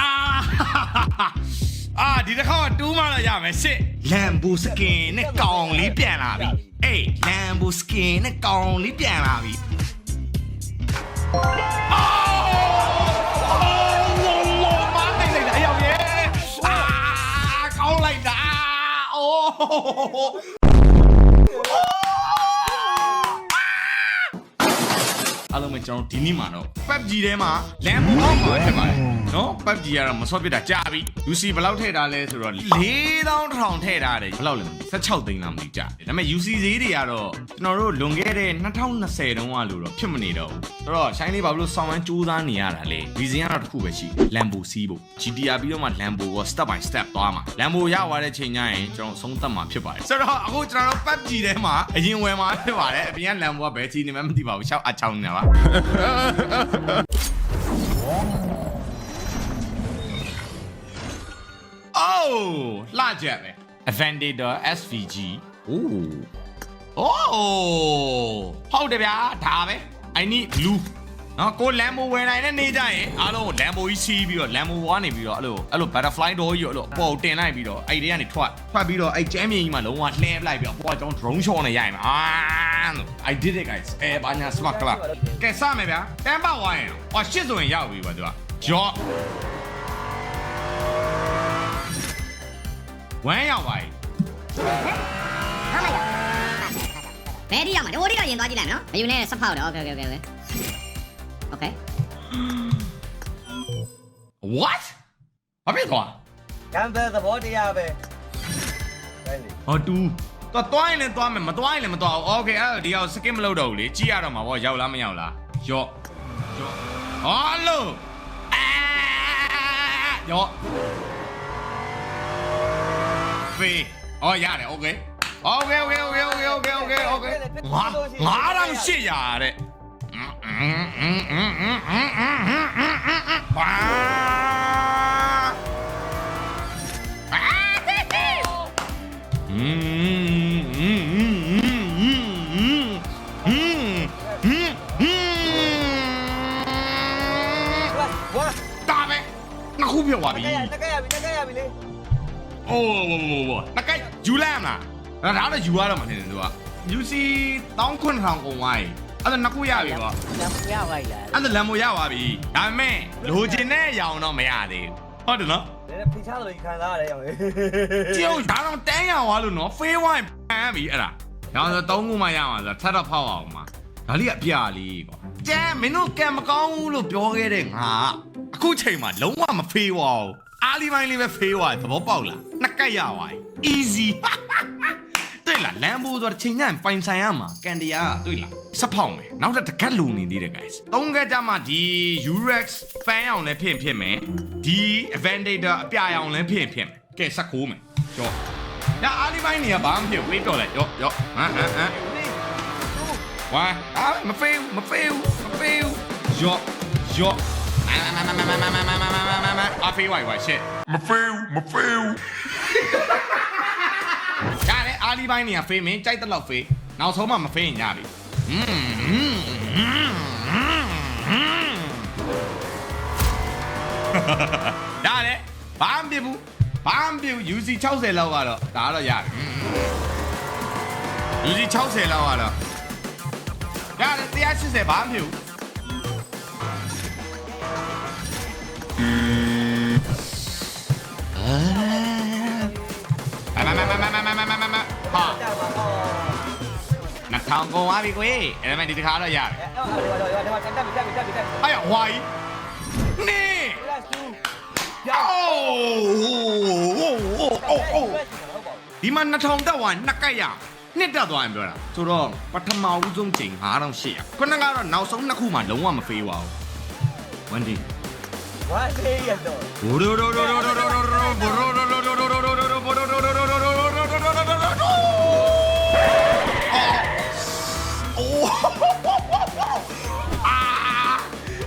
အာအာဒီတစ်ခါတူးမှတော့ရမယ်ရှစ်လမ်ဘူစကင်နဲ့ကောင်လေးပြန်လာပြီအေးလမ်ဘူစကင်နဲ့ကောင်လေးပြန်လာပြီ အားလုံး က်တာရောက်ရဲ့အာကောင်းလိုက်တာအိုးအားလုံးပဲကျွန်တော်ဒီနေ့မှာတော့ PUBG ထဲမှာ Lambo အောက်မှာထည့်ပါတယ်နော် PUBG ကတော့မစောပြစ်တာကြာပြီ UC ဘယ်လောက်ထည့်ထားလဲဆိုတော့4000ထည့်ထားတယ်ဘယ်လောက်လဲ16သိန်းလားမသိကြတယ်ဒါပေမဲ့ UC ဈေးတွေကတော့ကျွန်တော်တို့လွန်ခဲ့တဲ့2020တုန်းကလို့တော့ဖြစ်မနေတော့ဘူးဆိုတော့ shine လေးဘာလို့ဆောင်းဝမ်းစူးစမ်းနေရတာလဲ reason ကတော့တစ်ခုပဲရှိ Lambo စီးဖို့ GTR ပြီးတော့မှ Lambo ကို step by step သွားမှာ Lambo ရသွားတဲ့ချိန်ကျရင်ကျွန်တော်ဆုံးသက်မှာဖြစ်ပါတယ်ဆိုတော့အခုကျွန်တော်တို့ PUBG ထဲမှာအရင်ဝယ်မှာဖြစ်ပါတယ်အပြင်က Lambo ကဘယ်ချီနေမှမသိပါဘူးရှောက်အချောင်းနေတာပါ oh! La geldi. Efendi the SVG. Ooh. Oh! ဟုတ်တယ်ဗျာဒါပဲ I need blue နော်ကိုလမ်ဘိုဝယ်နိုင်တဲ့နေကြရင်အားလုံးလမ်ဘိုကြီးစီးပြီးတော့လမ်ဘိုကနေပြီးတော့အဲ့လိုအဲ့လို butterfly door ကြီးကိုအဲ့လိုအပေါ်ကိုတင်လိုက်ပြီးတော့အဲ့ဒီကနေထွက်ထွက်ပြီးတော့အဲ့ကျမ်းမြေကြီးမှာလုံးဝလှဲလိုက်ပြီးတော့အပေါ်ကကျွန်တော် drone shot နဲ့ရိုက်မှာအာ I did it guys အဲဘာညာ smart club ကဲစမယ်ဗျာတမ်းပါဝိုင်းအောင်ဟောရှစ်ဆိုရင်ရောက်ပြီပါသူကကြော့ဝမ်းရောက်ပါပြီ ဘယ်ဒီရမှာဒီဟိုဒီတော့ရင်သွားကြည့်လိုက်နော်အယူနဲ့ဆက်ဖောက်တယ်โอเคโอเคโอเค Okay. What? ဘာဖြစ်သွားကံပဲသဘောတရားပဲဟဲ့လေဟောတူတော့တွိုင်းလည်းတွားမယ်မတွိုင်းလည်းမတွားဘူးโอเคအဲ့တော့ဒီအောင်စကစ်မလုပ်တော့ဘူးလေကြည့်ရတော့မှာဗောရောက်လားမရောက်လားရော့ရော့ဟောလို့အာရော့ဖေးဟောရတယ်โอเคโอเคโอเคโอเคโอเคโอเคโอเคငါးငါးတော့ရှစ်ရာတဲ့ ว้าダメなほびは悪い仲やみ仲やみねโอ้โหนักไก่ยูแลมล่ะแล้วเราจะยูอะไรมาเนี่ยตัวยูซี่ต้องคนทางกงไว้ ယ်သူက UC 19000ကုန်သွားပြီအဲ့ဒါနှစ်ခုရပြီပေါ့လမ်းရပါလားအဲ့ဒါလမ်းမရပါပြီဒါပေမဲ့လိုချင်တဲ့ရောင်တော့မရသေးဘူးဟုတ်တယ်နော်လည်းဖိချားလို့ခံစားရတယ်ရောင်လေကျုပ်ဒါတော့တန်းရသွားလို့နော်ဖေးဝိုင်းပန်းပြီအဲ့ဒါရောင်ဆိုသုံးခုမှရမှာဆိုထပ်တော့ဖောက်အောင်မှာဒါလေးကအပြလေးပေါ့ကျန်မင်းတို့ကံမကောင်းဘူးလို့ပြောခဲ့တဲ့ငါအခုချိန်မှာလုံးဝမဖေးဝအောင်အားလီပိုင်းလေးပဲဖေးဝါသဘောပေါက်လားနှစ်ကတ်ရသွားပြီ easy တွေ့ လမ်းဘူးဆိုတော့ချိန်ညံပိုင်ဆိုင်ရမှာကန်တရားတွေ့လားစဖောင်းမယ်နောက်တစ်တကက်လုံနေသေးတယ် guys သုံးကက်ကြမှာဒီ Urex ဖန်အောင်လည်းဖြစ်ဖြစ်မယ်ဒီ Aventator အပြာရောင်လည်းဖြစ်ဖြစ်မယ်ကဲ16မယ်ကျော်ဒါအားဒီပိုင်းနေရဘာမှမဖြစ်ဝေးတော့လိုက်ရော့ရော့ဟမ်ဟမ်ဟမ်ဝါအာမဖေးမဖေးမဖေးရော့ရော့အဖေးဝိုင်ဝါရှစ်မဖေးမဖေး ရတယ်အားလီပိုင်းနေကဖေးမင်းကြိုက်တဲ့လောက်ဖေးနောက်ဆုံးမှမဖေးရင်ရပြီอืมရတယ်ဘာမှမဖြစ်ဘူးဘာမှမဖြစ်ဘူး UC 60လောက်ကတော့ဒါကတော့ရတယ် UC 60လောက်ကတော့ရတယ်180ဘာမှမဖြစ်ဘူး နှထောင်ကုန်သွားပြီကွေအဲ့ဒါမှဒီတစ်ခါတော့ရတယ်အဲ့တော့ဒီတော့တက်ပြီတက်ပြီတက်ပြီတက်ပြီအဲ့ရဝိုင်းနေ let's do အိုးအိုးအိုးဒီမှာ2000တက်သွားနှစ်ကက်ရနှစ်တက်သွားရင်ပြောတာဆိုတော့ပထမဦးဆုံးချိန်9800ခုနကတော့နောက်ဆုံးနှစ်ခုမှလုံးဝမဖေးပါဘူးဝန်ဒီဝါသေးရတော့ဘိုရိုရိုရိုရိုရိုရိုရိုရိုဘိုရိုရိုရိုရိုရိုရိုရိုရိုဘိုရိုရိုရိုရိုရိုရိုရိုရိုရိုရို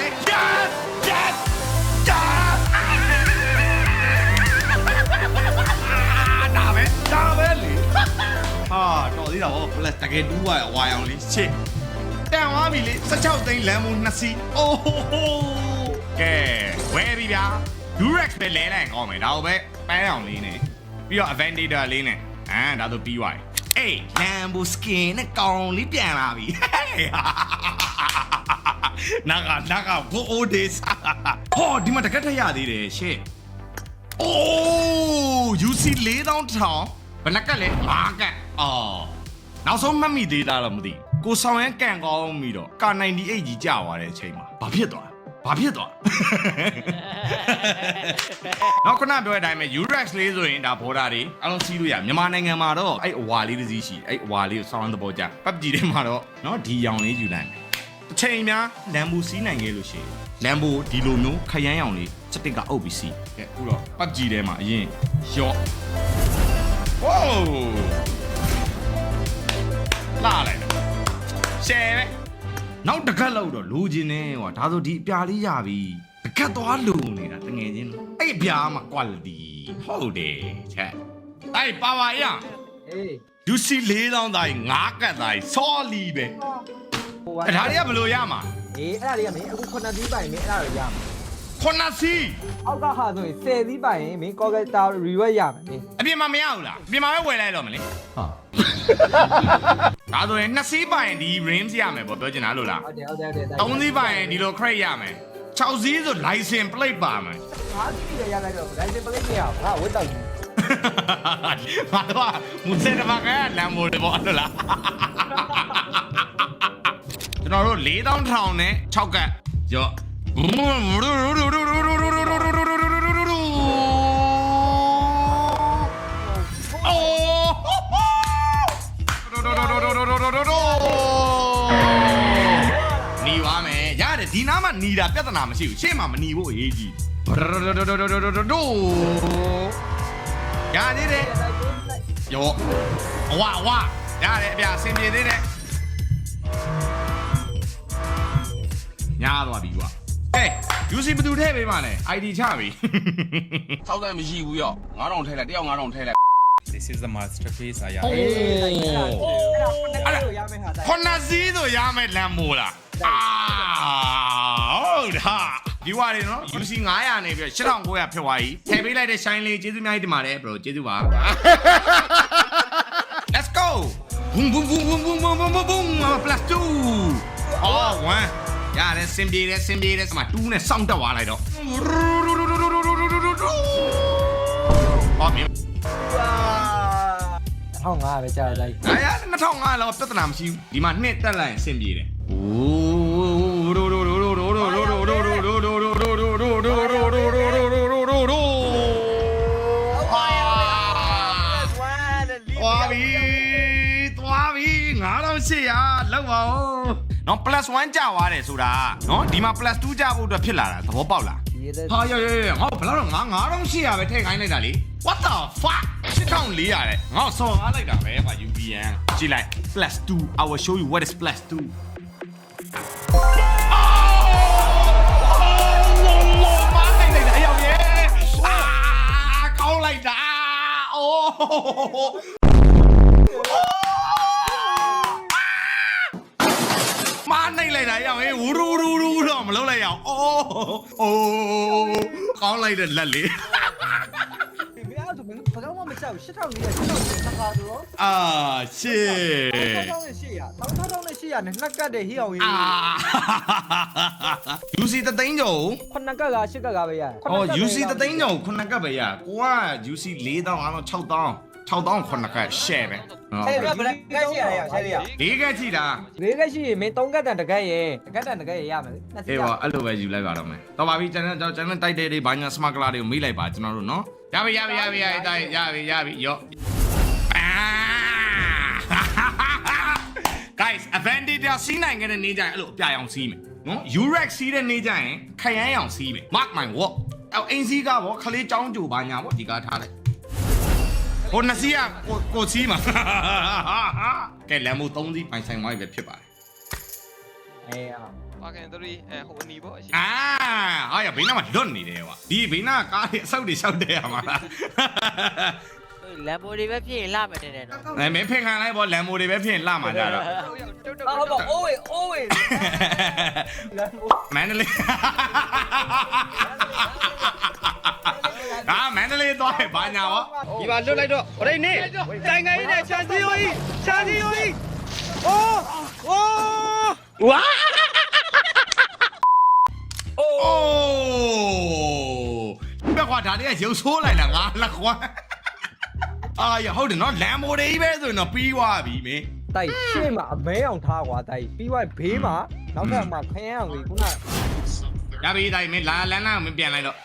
လေ yes yes yes ဒါပဲဒါပဲလေဟာတော်သေးတာဗော plus တကယ်တူးရဝါအောင်လေးရှစ်တန်သွားပြီလေ16သိန်းလမ်းမနှစ်စီးအိုးဟိုဟိုကဲဝဲပြီဗျာ Durex ပဲလဲလိုက်ကောင်းမယ်ဒါကိုပဲပန်းအောင်လေးနဲ့ပြီးတော့ Aventator လေးနဲ့အာဒါဆိုပြီးသွားပြီအေး Lambo skin နဲ့ကောင်လေးပြန်လာပြီ နာကနာကဘိုးအိုဒေးစာဟောဒီမှာတကက်ထက်ရသေးတယ်ရှင့် အိုး UC 4000ဘယ်နှကက်လဲ5ကက်အော်နောက်ဆုံးမှတ်မိသေးတာတော့မသိဘူးကိုဆောင်ရန်ကန်ကောင်းပြီးတော့ကာ98ကြီးကြာသွားတဲ့အချိန်မှာဘာဖြစ်သွားဘာဖြစ်သွားနောက်ခုနပြောတဲ့အတိုင်းပဲ Urex လေးဆိုရင်ဒါဘော်ဒါတွေအလုံးစီးလို့ရမြန်မာနိုင်ငံမှာတော့အဲ့အဝါလေးတစ်စီးရှိအဲ့အဝါလေးကိုဆောင်းသဘောကျပတ်ကြည့်ထဲမှာတော့เนาะဒီရောင်လေးယူလိုက်မယ် တစ်ချိန်များလမ်ဘူစီးနိုင်ခဲ့လို့ရှိရင်လမ်ဘူဒီလိုမျိုးခရမ်းရောင်လေးစတစ်ကအုပ်ပြီးစီးကဲအခုတော့ပတ်ကြည့်ထဲမှာအရင်ရော့ဝိုးလာလိုက်ရှယ်ပဲနောက်တစ်ခက်လောက်တော့လိုချင်နေဟွာဒါဆိုဒီအပြာလေးရပြီတစ်ခက်သွားလိုနေတာတငယ်ချင်းအဲ့အပြာမှာ quality ဟုတ်တယ်ချက်အဲ့ပါပါရအေးယူစီ4000တိုင်း5ကတ်တိုင်းစောလီပဲ ဟိုအဲ့ဒါတွေကဘယ်လိုရမှာအေးအဲ့ဒါလေးကမင်းအခုခုနှစ်သီးပိုင်မင်းအဲ့ဒါတော့ရမှာခုနစီအောက်ကဟာဆိုရင်10သီးပိုင်မင်းကောကတာ reward ရမယ်မင်းအပြင်မှာမရဘူးလားအပြင်မှာပဲဝယ်လိုက်တော့မလဲဟာဒါဆိုရင်နှစ်စီးပိုင်ဒီ rims ရမယ်ပေါ့ပြောချင်တာလို့လားဟုတ်တယ်ဟုတ်တယ်ဟုတ်တယ်သုံးစီးပိုင်ဒီလို crate ရမယ်6စီးဆို license plate ပါမယ်ဟာဒီကြီးရရလိုက်တော့ license plate မရဘူးဟာဝတ်တော့ကြီးငါတော့မူစင်တမကလမ်းမိုးတယ်ပေါ့ဟုတ်လား ကျွန်တော်တို့4000ထောင်နဲ့6ကတ်ရော့အိုးနီပါမယ်ရတယ်ဒီနားမှာနီတာပြဿနာမရှိဘူးရှေ့မှာမနီဖို့အရေးကြီးရသေးတယ်ရောအဝအဝရတယ်အပြအစင်ပြေသေးတယ် သွားပြီကွာဟဲ့ UC ဘယ်သူထည့်ပေးမှလဲ ID ချပြီဆောက်တိုင်းမရှိဘူးရော9000ထဲလိုက်တယောက်9000ထဲလိုက် This is the masterpiece I โอ้ am. အဲ့ဒါခုနှစ်ကရမယ်ဟာခုနစီးဆိုရမယ်လမ်းမိုးလားအာဟုတ်တာဒီဝါတွေနော် UC 900နေပြီး8900ဖြစ်သွားပြီထည့်ပေးလိုက်တဲ့ shine လေးကျေးဇူးအများကြီးတင်ပါတယ် bro ကျေးဇူးပါ Let's go boom boom boom boom boom boom boom boom boom plus 2 oh 1 ရတယ်စင်ပြေတယ်စင်ပြေတယ်စမ2နဲ့စောင့်တက်သွားလိုက်တော့အော်မြင်1500ပဲကြာလိုက်။အားရ2500လောက်ပြဿနာမရှိဘူး။ဒီမှာနှစ်တက်လိုက်ရင်အဆင်ပြေတယ်။အိုး နော် plus 1ကြာသွားတယ်ဆိုတာနော်ဒီမှာ plus 2ကြာဖို့အတွက်ဖြစ်လာတာသဘောပေါက်လားဒီတဲ့ဟာရရရငါဘယ်လောက်တော့ငါ9800ပဲထည့်ခိုင်းလိုက်တာလေ What the fuck 8400တဲ့ငါစော်ကားလိုက်တာပဲကွာ UVN ကြည့်လိုက် plus 2 I will show you what is plus 2ပါ လိုက်တာရအောင်ဟေးဝူရူရူရူတော့မလုပ်လိုက်ရအောင်အိုးအိုးကောင်းလိုက်တဲ့လက်လေးဘယ်အောင်သူဘာကောင်းမှမချဘူး၈000လေး၈000တစ်ခါဆိုတော့အာရှေ့တောင်းနဲ့800တောင်းတောင်းနဲ့800နဲ့နှက်ကတ်တဲ့ဟိအောင်ရေးအာယူစီတသိန်းကျော်ခုနှစ်ကတ်က၈ကတ်ကပဲရတယ်ဟောယူစီတသိန်းကျော်ခုနှစ်ကတ်ပဲရကိုကယူစီ4000အားလုံး6000 6000ခုနှစ်ကပ် share ပဲအဲ့ဒါဘယ်ကတ်ရှိရရဆဲလေးရဒီကပ်ကြည့်တာဒီကတ်ရှိရင်မင်း3ကတ်တန်တကတ်ရဲ့တကတ်တန်တကတ်ရဲ့ရမယ်နှစ်စီအေးပါအဲ့လိုပဲယူလိုက်ပါတော့မယ်တော်ပါပြီကျွန်တော်ကျွန်တော်တိုက်တဲ့တွေဘာညာ smart color တွေကိုမိလိုက်ပါကျွန်တော်တို့နော်ရပြီရပြီရပြီရပြီတိုက်ရပြီရပြီရော့အာ guys Aventador စီးနိုင်ခဲ့တဲ့နေကြရင်အဲ့လိုအပြာရောင်စီးမယ်နော် Urex စီးတဲ့နေကြရင်ခရမ်းရောင်စီးမယ် mark my word အဲ့အင်းစီးကဘောခလေးចောင်းကြိုပါညာဘောဒီကားထားလိုက် ဟိုနှစ်စီးကကိုကိုစီးမှာကဲလမ်မို3စီးပိုင်ဆိုင်ဝိုင်းပဲဖြစ်ပါတယ်အေးအာပါခင်3အဲဟိုအနီပေါ့အရှိအာဟာရဘေးနားမှာလွတ်နေတယ်ကွာဒီဘေးနားကားတွေအဆုတ်တွေရှောက်တဲ့ရမှာလားလမ်ဘိုတွေပဲဖြစ်ရင်လှမယ်တဲ့တဲ့နော်အဲမင်းဖင်ခံလိုက်ပေါ့လမ်မိုတွေပဲဖြစ်ရင်လှမှာကြတော့တုတ်တုတ်အာဘောအိုးဝေးအိုးဝေးလမ်းမို့မန္တလေးအာမန္တ လေးသွားရင်ဘာညာဝဒီမှာလွတ်လိုက်တော့ဟိုနေတိုင်ငယ်ကြီးနဲ့ချာစီယိုကြီးချာစီယိုကြီးအိုးအိုးဝါအိုးဘက်ကွာဒါလေးကရုပ်ဆိုးလိုက်တာငါလက်ကွာအာရဟုတ်တယ်နော်လမ်မိုတွေကြီးပဲဆိုရင်တော့ပြီးသွားပြီမင်းတိုက်ရှေ့မှာအမဲအောင်ထားကွာတိုက်ပြီးသွားဘေးမှာနောက်ထပ်မှာခရမ်းအောင်ကြီးခုနရပြီတိုင်းမင်းလာလန်းလာမင်းပြန်လိုက်တော့